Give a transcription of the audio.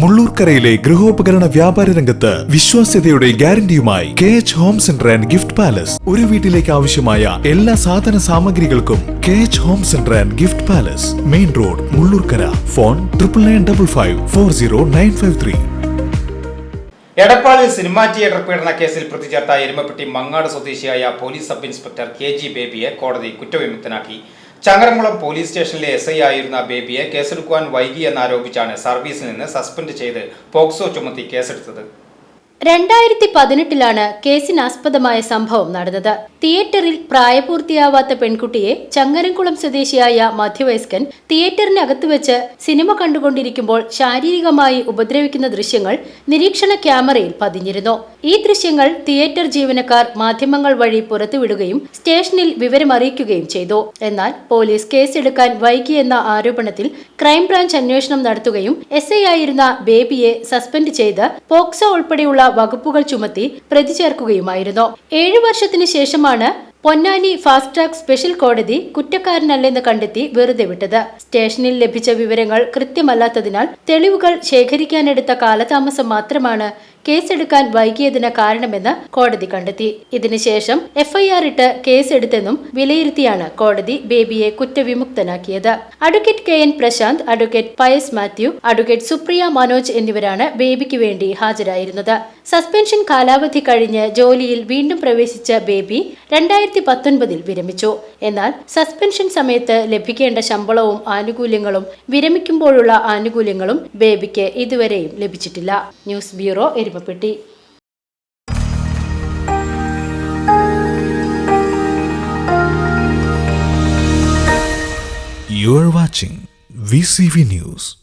മുള്ളൂർക്കരയിലെ ഗൃഹോപകരണ വ്യാപാര രംഗത്ത് വിശ്വാസ്യതയുടെ ഗ്യാരണ്ടിയുമായി K H home centre and gift palace ഒരു വീട്ടിലേക്ക് ആവശ്യമായ എല്ലാ സാധന സാമഗ്രികൾക്കും K H home centre and gift palace main road Mullurkara. Phone triple nine double five four zero nine five three എടപ്പാളിൽ cinema theatre പീഡന കേസിൽ പ്രതി ചേർത്ത എരുമപ്പെട്ടി മങ്ങാട് സ്വദേശിയായ police sub inspector K G ബേബിയെ കോടതി കുറ്റവിമുക്തനാക്കി. ചങ്ങരംകുളം പോലീസ് സ്റ്റേഷനിലെ എസ് ഐ ആയിരുന്ന ബേബിയെ കേസെടുക്കുവാൻ വൈകിയെന്നാരോപിച്ചാണ് സർവീസിൽ നിന്ന് സസ്പെൻഡ് ചെയ്ത് പോക്സോ ചുമത്തി കേസെടുത്തത്. രണ്ടായിരത്തി പതിനെട്ടിലാണ് കേസിനാസ്പദമായ സംഭവം നടന്നത്. തിയേറ്ററിൽ പ്രായപൂർത്തിയാവാത്ത പെൺകുട്ടിയെ ചങ്ങരംകുളം സ്വദേശിയായ മധ്യവയസ്കൻ തിയേറ്ററിനകത്ത് വെച്ച് സിനിമ കണ്ടുകൊണ്ടിരിക്കുമ്പോൾ ശാരീരികമായി ഉപദ്രവിക്കുന്ന ദൃശ്യങ്ങൾ നിരീക്ഷണ ക്യാമറയിൽ പതിഞ്ഞിരുന്നു. ഈ ദൃശ്യങ്ങൾ തിയേറ്റർ ജീവനക്കാർ മാധ്യമങ്ങൾ വഴി പുറത്തുവിടുകയും സ്റ്റേഷനിൽ വിവരമറിയിക്കുകയും ചെയ്തു. എന്നാൽ പോലീസ് കേസെടുക്കാൻ വൈകിയെന്ന ആരോപണത്തിൽ ക്രൈംബ്രാഞ്ച് അന്വേഷണം നടത്തുകയും എസ് ആയിരുന്ന ബേബിയെ സസ്പെൻഡ് ചെയ്ത് പോക്സോ ഉൾപ്പെടെയുള്ള വകുപ്പുകൾ ചുമത്തി പ്രതി ചേർക്കുകയുമായിരുന്നു. ഏഴു വർഷത്തിനു ശേഷമാണ് പൊന്നാനി ഫാസ്റ്റ് ട്രാക്ക് സ്പെഷ്യൽ കോടതി കുറ്റക്കാരനല്ലെന്ന് കണ്ടെത്തി വെറുതെ വിട്ടത്. സ്റ്റേഷനിൽ ലഭിച്ച വിവരങ്ങൾ കൃത്യമല്ലാത്തതിനാൽ തെളിവുകൾ ശേഖരിക്കാനെടുത്ത കാലതാമസം മാത്രമാണ് കേസെടുക്കാൻ വൈകിയതിന് കാരണമെന്ന് കോടതി കണ്ടെത്തി. ഇതിനുശേഷം എഫ്ഐആർ ഇട്ട് കേസെടുത്തെന്നും വിലയിരുത്തിയാണ് കോടതി ബേബിയെ കുറ്റവിമുക്തനാക്കിയത്. Advocate K N Prashanth advocate Pius Mathew advocate Supriya Manoj എന്നിവരാണ് ബേബിക്ക് വേണ്ടി ഹാജരായിരുന്നത്. സസ്പെൻഷൻ കാലാവധി കഴിഞ്ഞ് ജോലിയിൽ വീണ്ടും പ്രവേശിച്ച ബേബി രണ്ടായിരത്തി പത്തൊൻപതിൽ വിരമിച്ചു. എന്നാൽ സസ്പെൻഷൻ സമയത്ത് ലഭിക്കേണ്ട ശമ്പളവും ആനുകൂല്യങ്ങളും വിരമിക്കുമ്പോഴുള്ള ആനുകൂല്യങ്ങളും ബേബിക്ക് ഇതുവരെയും ലഭിച്ചിട്ടില്ല news bureau Erumapetty You are watching VCV News.